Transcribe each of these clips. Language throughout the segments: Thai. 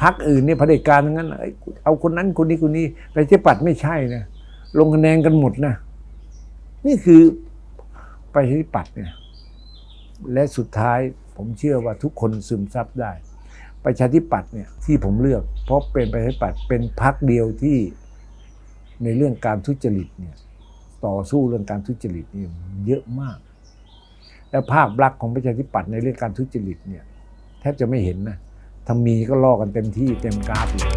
พักอื่นเนี่ยเผด็จการงั้นเอาคนนั้นคนนี้คนนี้ไปเจปัดไม่ใช่นะลงคะแนนกันหมดนะ นี่คือไปที่ปัดเนี่ยและสุดท้ายผมเชื่อว่าทุกคนซึมซับได้ ประชาธิปัตย์เนี่ยที่ผมเลือก เพราะเป็นประชาธิปัตย์เป็นพรรคเดียวที่ในเรื่องการทุจริตเนี่ยต่อสู้เรื่องการทุจริตนี่เยอะมาก และภาพลักษณ์ของประชาธิปัตย์ในเรื่องการทุจริตเนี่ยแทบจะไม่เห็นนะ ถ้ามีก็ล่อกันเต็มที่เต็มกราฟเลย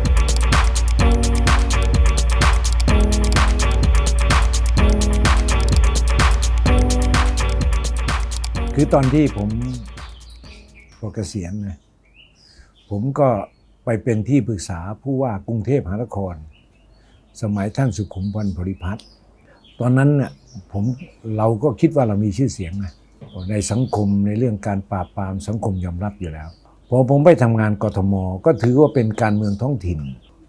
คือตอนที่ผมปลดเกษียณนะผมก็ไปเป็นที่ปรึกษาผู้ว่ากรุงเทพมหานคร สมัยท่านสุขุมพันธ์ผลิพัฒน์ตอนนั้นเนี่ยผมเราก็คิดว่าเรามีชื่อเสียงนะในสังคมในเรื่องการปราบปรามสังคมยอมรับอยู่แล้ว พอผมไปทำงานกทม ก็ถือว่าเป็นการเมืองท้องถิ่น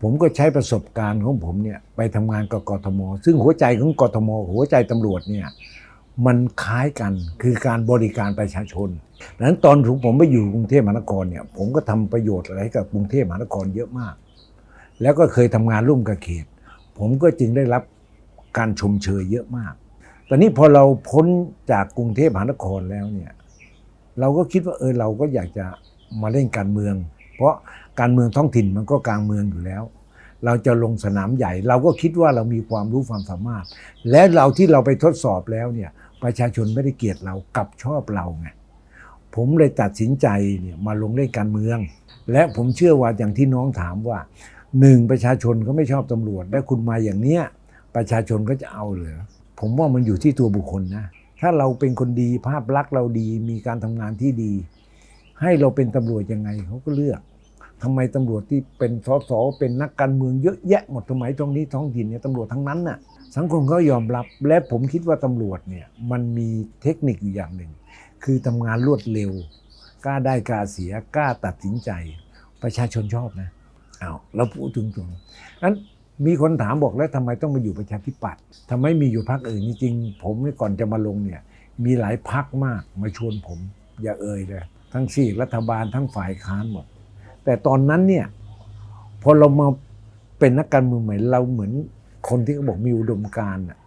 ผมก็ใช้ประสบการณ์ของผมเนี่ยไปทำงานกับกทม ซึ่งหัวใจของกทม หัวใจตำรวจเนี่ยมันคล้ายกันคือการบริการประชาชนดังนั้นตอนที่ผมไปอยู่กรุงเทพมหานครเนี่ยผมก็ทำประโยชน์อะไรให้กับกรุงเทพมหานครเยอะมาก แล้วก็เคยทำงานร่วมกับเขต ผมก็จึงได้รับการชมเชยเยอะมาก ตอนนี้พอเราพ้นจากกรุงเทพมหานครแล้วเนี่ยเราก็คิดว่าเออเราก็อยากจะ มาเล่นการเมือง เพราะการเมืองท้องถิ่นมันก็กลางเมืองอยู่แล้ว เราจะลงสนามใหญ่ เราก็คิดว่าเรามีความรู้ความสามารถ และเราที่เราไปทดสอบแล้วเนี่ยประชาชนไม่ได้เกลียดเรากลับชอบเราไงผมเลยตัดสินใจเนี่ยมาลงเล่นการเมือง และผมเชื่อว่าอย่างที่น้องถามว่าหนึ่งประชาชนเขาไม่ชอบตำรวจและคุณมาอย่างเนี้ยประชาชนก็จะเอาเหรือผมว่ามันอยู่ที่ตัวบุคคลนะถ้าเราเป็นคนดีภาพลักษณ์เราดีมีการทำงานที่ดี ให้เราเป็นตำรวจยังไงเขาก็เลือกทำไมตำรวจที่เป็นสสเป็นนักการเมืองเยอะแยะหมดสมัยตรงนี้ท้องถิ่นเนี่ยตำรวจทั้งนั้นน่ะสังคมเขายอมรับและผมคิดว่าตำรวจเนี่ยมันมีเทคนิคอยู่อย่างหนึ่ง คือทำงานรวดเร็วกล้าได้กล้าเสียกล้าตัดสินใจ ประชาชนชอบนะเอาเราพูดถึงตรงนั้นมีคนถามบอกแล้วทำไมต้องมาอยู่ประชาธิปัตย์ทำไมมีอยู่พรรคอื่นจริงๆผมก่อนจะมาลงเนี่ยมีหลายพรรคมากมาชวนผมอย่าเอ่ยเลย ทั้งสี่รัฐบาลทั้งฝ่ายค้านหมด แต่ตอนนั้นเนี่ยพอเรามาเป็นนักการเมืองใหม่เราเหมือนคนที่เขาบอกมีอุดมการณ์อะ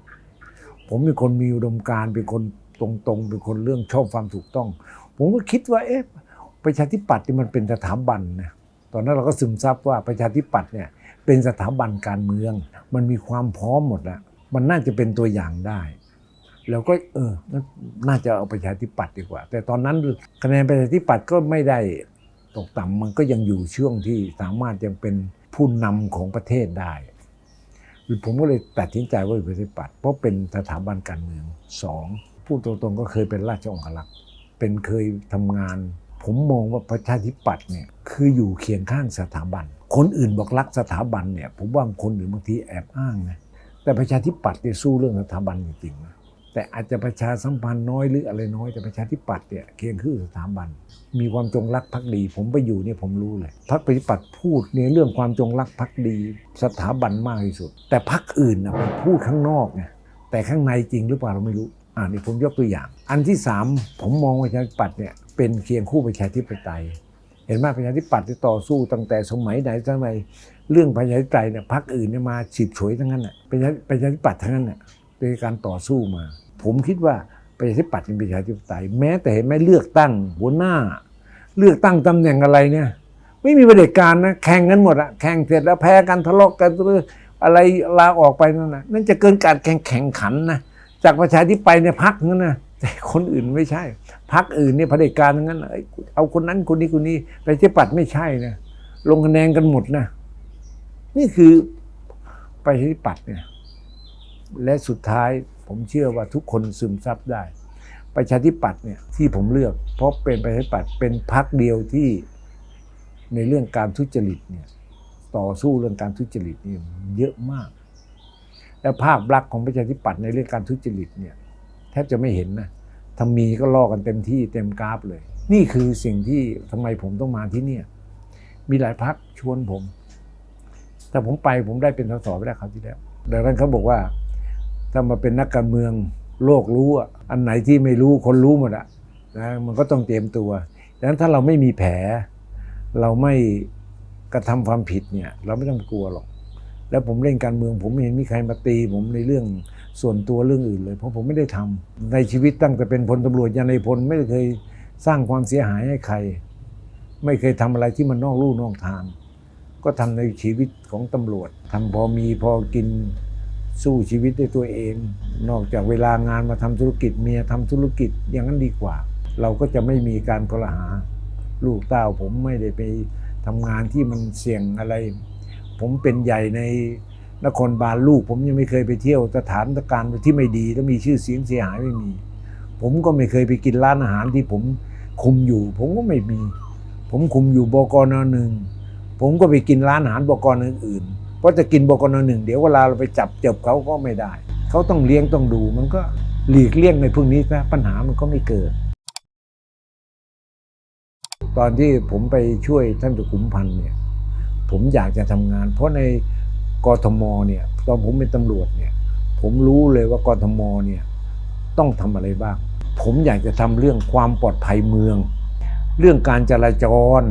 ผมเป็นคนมีอุดมการณ์เป็นคนตรงๆ เป็นคนเรื่องชอบความถูกต้อง ผมก็คิดว่าเอ๊ะประชาธิปัตย์นี่มันเป็นสถาบันนะตอนนั้นเราก็ซึมซับว่าประชาธิปัตย์เนี่ยเป็นสถาบันการเมือง มันมีความพร้อมหมดแล้วมันน่าจะเป็นตัวอย่างได้ แล้วก็เออน่าจะเอาประชาธิปัตย์ดีกว่า แต่ตอนนั้นคะแนนประชาธิปัตย์ก็ไม่ได้ตกต่ำมันก็ยังอยู่ช่วงที่สามารถยังเป็นผู้นำของประเทศได้ผมก็เลยตัดสินใจว่าประชาธิปัตย์เพราะเป็นสถาบันการเมืองสองพูดตรงๆก็เคยเป็นราชองครักษ์เป็นเคยทำงาน ผมมองว่าประชาธิปัตย์เนี่ยคืออยู่เคียงข้างสถาบัน คนอื่นบอกรักสถาบันเนี่ยผมว่าคนอื่นบางทีแอบอ้างนะแต่ประชาธิปัตย์เนี่ยสู้เรื่องสถาบันจริงๆนะ แต่อาจจะประชาสัมพันธ์น้อยหรืออะไรน้อยแต่ประชาธิปัตย์เนี่ยเคียงคือสถาบัน มีความจงรักภักดี ผมไปอยู่เนี่ยผมรู้เลยพรรคประชาธิปัตย์พูดในเรื่องความจงรักภักดี สถาบันมากที่สุด แต่พรรคอื่นนะพูดข้างนอกไงแต่ข้างในจริงหรือเปล่าเราไม่รู้อ่านี่ผมยกตัวอย่าง อันที่สามผมมองประชาธิปัตย์เนี่ยเป็นเคียงคู่ประชาธิปไตย เห็นไหมประชาธิปัตย์ที่ต่อสู้ตั้งแต่สมัยไหนสมัยเรื่องประชาธิปไตยเนี่ยพรรคอื่นเนี่ยมาฉีบฉวยทั้งนั้นน่ะประชาประชาธิปัตย์ทั้งนั้นน่ะ เป็นการต่อสู้มา ผมคิดว่าประชาธิปัตย์เป็นประชาธิปไตยแม้แต่เห็นไหมเลือกตั้ง หัวหน้า เลือกตั้งตำแหน่งอะไรเนี่ย ไม่มีประเด็จการนะแข่งกันหมดอะแข่งเสร็จแล้วแพ้กันทะเลาะกันหรืออะไรลาออกไปนั่นนะนั่นจะเกินการแข่งแข่งขันนะจากประชาธิปไตยในพักนั้นนะแต่คนอื่นไม่ใช่พักอื่นเนี่ยประเด็จการทั้งนั้นเอ้ยเอาคนนั้นคนนี้คนนี้ประชาธิปัตย์ไม่ใช่นะลงคะแนนกันหมดนะนี่คือประชาธิปัตย์เนี่ย และสุดท้ายผมเชื่อว่าทุกคนซึมซับได้ ประชาธิปัตย์เนี่ยที่ผมเลือกเพราะเป็นประชาธิปัตย์เป็นพรรคเดียวที่ในเรื่องการทุจริตเนี่ยต่อสู้เรื่องการทุจริตนี่เยอะมาก และภาพลักษณ์ของประชาธิปัตย์ในเรื่องการทุจริตเนี่ยแทบจะไม่เห็นนะถ้ามีก็ล่อกันเต็มที่เต็มกราฟเลย นี่คือสิ่งที่ทำไมผมต้องมาที่เนี่ยมีหลายพักชวนผม แต่ผมไปผมได้เป็นสสไปแล้วคราวที่แล้วดังนั้นเขาบอกว่า ถ้ามาเป็นนักการเมืองโลกรู้อะอันไหนที่ไม่รู้คนรู้หมดอะนะมันก็ต้องเตรียมตัวดังนั้นถ้าเราไม่มีแผล เราไม่กระทำความผิดเนี่ย เราไม่ต้องกลัวหรอก แล้วผมเล่นการเมือง ผมไม่เห็นมีใครมาตี ผมในเรื่องส่วนตัวเรื่องอื่นเลย เพราะผมไม่ได้ทำในชีวิตตั้งแต่เป็นพลตำรวจยันในพลไม่เคยสร้างความเสียหายให้ใคร ไม่เคยทำอะไรที่มันนอกลู่นอกทาง ก็ทำในชีวิตของตำรวจทำพอมีพอกิน สู้ชีวิตด้วยตัวเอง นอกจากเวลางานมาทำธุรกิจเมียทำธุรกิจอย่างนั้นดีกว่า เราก็จะไม่มีการกลาหา ลูกเต้าผมไม่ได้ไปทำงานที่มันเสี่ยงอะไร ผมเป็นใหญ่ในนครบาลลูก ผมยังไม่เคยไปเที่ยวสถานการณ์ที่ไม่ดีแล้วมีชื่อเสียงเสียหายไม่มี ผมก็ไม่เคยไปกินร้านอาหารที่ผมคุมอยู่ ผมก็ไม่มี ผมคุมอยู่บกนหนึ่งผมก็ไปกินร้านอาหารบกนอื่นๆ เพราะจะกินบกนหนึ่งเดี๋ยวเวลาเราไปจับเจ็บเขาก็ไม่ได้ เขาต้องเลี้ยงต้องดู มันก็หลีกเลี่ยงในพวกนี้นะปัญหามันก็ไม่เกิด ตอนที่ผมไปช่วยท่านสุขุมพันธ์เนี่ย ผมอยากจะทำงาน เพราะในกรทมเนี่ยตอนผมเป็นตำรวจเนี่ยผมรู้เลยว่ากรทมเนี่ยต้องทำอะไรบ้าง ผมอยากจะทำเรื่องความปลอดภัยเมือง เรื่องการจราจร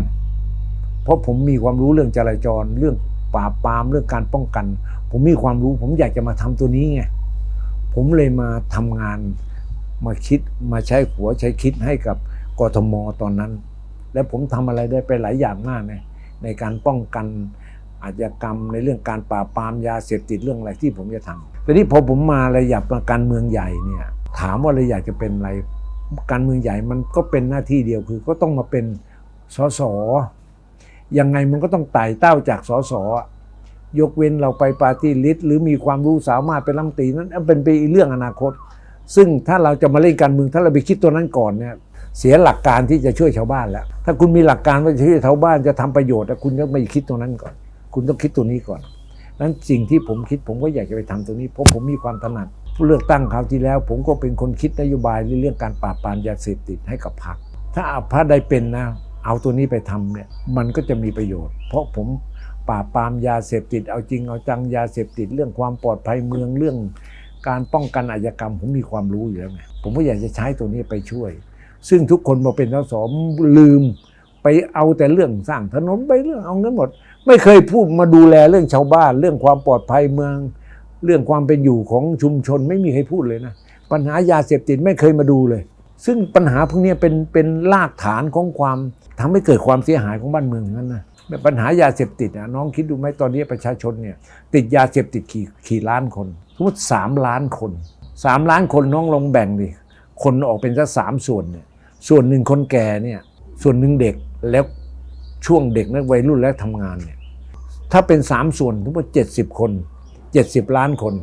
เพราะผมมีความรู้เรื่องจราจรเรื่อง ปราบปรามเรื่องการป้องกัน ผมมีความรู้ ผมอยากจะมาทำตัวนี้ไงผมเลยมาทำงานมาคิดมาใช้หัวใช้คิดให้กับกทมตอนนั้น แล้วผมทำอะไรได้ไปหลายอย่างมากนในการป้องกันอาชญากรรมในเรื่องการปราบปรามยาเสพติดเรื่องอะไรที่ผมจะทำแต่นี่พอผมมาอะไรอยากมาการเมืองใหญ่เนี่ยถามว่าเราอยากจะเป็นอะไร การเมืองใหญ่มันก็เป็นหน้าที่เดียวคือก็ต้องมาเป็นสส ยังไงมันก็ต้องไต่เต้าจากสสยกเว้นเราไปปาร์ตี้ลิสต์หรือมีความรู้สามารถเป็นรัฐมนตรีนั้นเป็นไปเรื่องอนาคต ซึ่งถ้าเราจะมาเล่นการเมืองถ้าเราไปคิดตัวนั้นก่อนเนี่ยเสียหลักการที่จะช่วยชาวบ้านแล้ว ถ้าคุณมีหลักการว่าจะช่วยชาวบ้านจะทำประโยชน์คุณต้องไม่คิดตรงนั้นก่อน คุณต้องคิดตัวนี้ก่อนนั้นสิ่งที่ผมคิดผมก็อยากจะไปทำตรงนี้เพราะผมมีความถนัดเลือกตั้งคราวที่แล้ว ผมก็เป็นคนคิดนโยบายเรื่องการปราบปรามยาเสพติดให้กับพรรคถ้าอาพรรคได้เป็นนะ เอาตัวนี้ไปทำเนี่ยมันก็จะมีประโยชน์ เพราะผมปราบปรามยาเสพติดเอาจริงเอาจังยาเสพติดเรื่องความปลอดภัยเมืองเรื่องการป้องกันอาชญากรรม ผมมีความรู้อยู่แล้วไงผมก็อยากจะใช้ตัวนี้ไปช่วย ซึ่งทุกคนมาเป็นสสลืมไปเอาแต่เรื่องสร้างถนนไปเรื่องเอาเงินหมด ไม่เคยพูดมาดูแลเรื่องชาวบ้าน เรื่องความปลอดภัยเมือง เรื่องความเป็นอยู่ของชุมชนไม่มีใครพูดเลยนะปัญหายาเสพติดไม่เคยมาดูเลย ซึ่งปัญหาพวกนี้เป็นเป็นรากฐานของความทำให้เกิดความเสียหายของบ้านเมืองนั้นนะปัญหายาเสพติดนะน้องคิดดูไหมตอนนี้ประชาชนเนี่ยติดยาเสพติดกี่กี่ล้านคนสมมติสามล้านคนสามล้านคนน้องลองแบ่งดิคนออกเป็นสักสามส่วนเนี่ยส่วนหนึ่งคนแก่เนี่ยส่วนหนึ่งเด็กแล้วช่วงเด็กนักวัยรุ่นและทำงานเนี่ยถ้าเป็นสามส่วนทั้งหมดเจ็ดสิบคนเจ็ดสิบล้านคน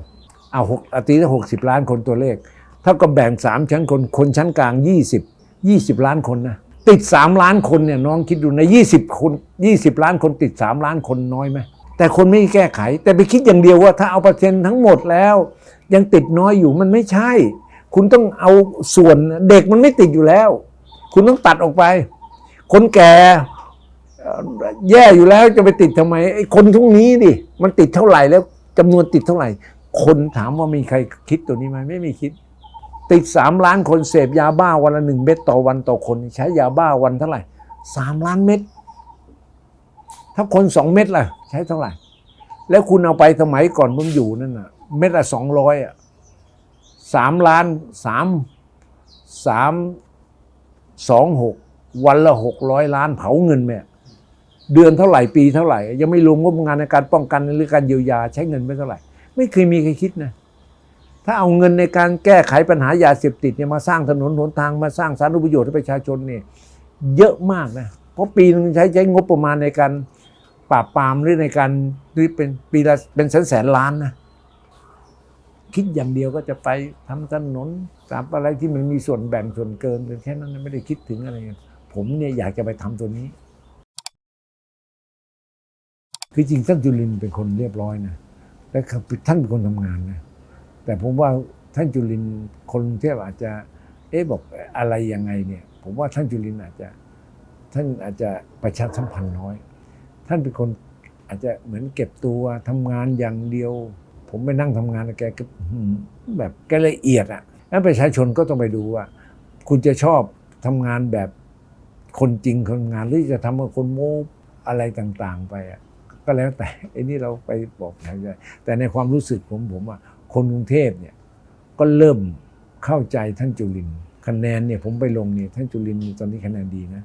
เอาหกอาทิตย์ละหกสิบล้านคนตัวเลข เท่ากับแบ่งสามชั้นคนคนชั้นกลางยี่สิบยี่สิบล้านคนนะติดสามล้านคนเนี่ยน้องคิดดูในยี่สิบคนยี่สิบล้านคนติดสามล้านคนน้อยไหมแต่คนไม่แก้ไข แต่ไปคิดอย่างเดียวว่าถ้าเอาเปอร์เซ็นต์ทั้งหมดแล้ว ยังติดน้อยอยู่มันไม่ใช่ คุณต้องเอาส่วนเด็กมันไม่ติดอยู่แล้ว คุณต้องตัดออกไป คนแก่แย่อยู่แล้วจะไปติดทำไมไอ้คนทุกนี้ดิมันติดเท่าไหร่แล้วจำนวนติดเท่าไหร่ คนถามว่ามีใครคิดตัวนี้ไหมไม่มีคิด ติดสามล้านคนเสพยาบ้าวันละหนึ่งเม็ดต่อวันต่อคน ใช้ยาบ้าวันเท่าไหร่สามล้านเม็ดถ้าคนสองเม็ดล่ะ ใช้เท่าไหร่ แล้วคุณเอาไปสมัยก่อนมึงอยู่นั่นน่ะ เม็ดละสองร้อยอะสามล้านสามสามสองหกวันละหกร้อยล้านเผาเงินแม่เดือนเท่าไหร่ปีเท่าไหร่ ยังไม่รวมงบประมาณในการป้องกันหรือการเยียวยาใช้เงินไปเท่าไหร่ ไม่เคยมีใครคิดนะ ถ้าเอาเงินในการแก้ไขปัญหายาเสพติดเนี่ยมาสร้างถนนหนทางมาสร้างสาธารณประโยชน์ให้ประชาชนเนี่ยเยอะมากนะเพราะปีนึงใช้ใช้งบประมาณในการปราบปรามหรือในการนี่เป็นปีละเป็นแสนแสนล้านนะคิดอย่างเดียวก็จะไปทำถนนตามอะไรที่มันมีส่วนแบ่งส่วนเกินแค่นั้นไม่ได้คิดถึงอะไรผมเนี่ยอยากจะไปทำตัวนี้ คือจริงท่านจุลินเป็นคนเรียบร้อยนะและท่านเป็นคนทำงานนะ แต่ผมว่าท่านจุลินคนกรุงเทพอาจจะเอ๊ะบอกอะไรยังไงเนี่ย ผมว่าท่านจุลินอาจจะท่านอาจจะประชาสัมพันธ์น้อย ท่านเป็นคนอาจจะเหมือนเก็บตัวทำงานอย่างเดียว ผมไปนั่งทำงานแกก็แบบแกละเอียดอะแล้วประชาชนก็ต้องไปดูว่า คุณจะชอบทำงานแบบคนจริงคนงานหรือจะทำกับคนโม้อะไรต่างๆ ไปอะก็แล้วแต่ไอ้นี่เราไปบอกไม่แต่ในความรู้สึกผมผมว่า คนกรุงเทพเนี่ยก็เริ่มเข้าใจท่านจุลินคะแนนเนี่ยผมไปลงเนี่ยท่านจุลินตอนนี้คะแนนดีนะ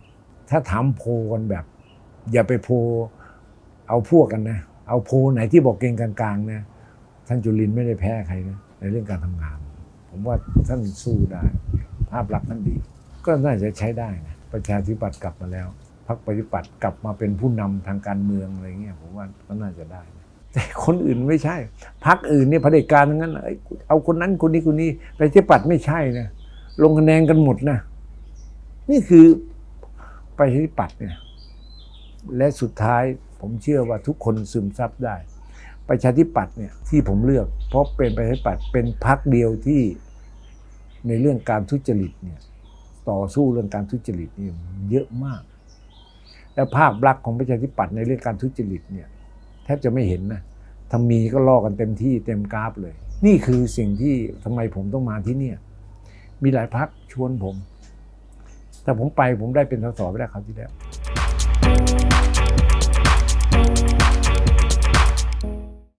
ถ้าถามโพลกันแบบ อย่าไปโพลเอาพวกกันนะ เอาโพลไหนที่บอกเก่งกลางๆนะท่านจุลินไม่ได้แพ้ใครนะในเรื่องการทำงาน ผมว่าท่านสู้ได้ ภาพลักษณ์ท่านดี ก็น่าจะใช้ได้นะประชาธิปัตย์กลับมาแล้วพรรคประชาธิปัตย์กลับมาเป็นผู้นำทางการเมืองอะไรเงี้ยผมว่าก็น่าจะได้ แต่คนอื่นไม่ใช่พรรคอื่นเนี่ยเผด็จการทั้งนั้นเอาคนนั้นคนนี้คนนี้ประชาธิปัตย์ไม่ใช่นะลงคะแนนกันหมดนะนี่คือประชาธิปัตย์เนี่ยและสุดท้ายผมเชื่อว่าทุกคนซึมซับได้ ประชาธิปัตย์เนี่ยที่ผมเลือก เพราะเป็นประชาธิปัตย์เป็นพรรคเดียวที่ในเรื่องการทุจริตเนี่ยต่อสู้เรื่องการทุจริตนี่เยอะมาก และภาพลักษณ์ของประชาธิปัตย์ในเรื่องการทุจริตเนี่ย แทบจะไม่เห็นนะถ้ามีก็ลอกกันเต็มที่เต็มกราฟเลย นี่คือสิ่งที่ทำไมผมต้องมาที่เนี่ยมีหลายพักชวนผม แต่ผมไปผมได้เป็นสสไปแล้วคราวที่แล้ว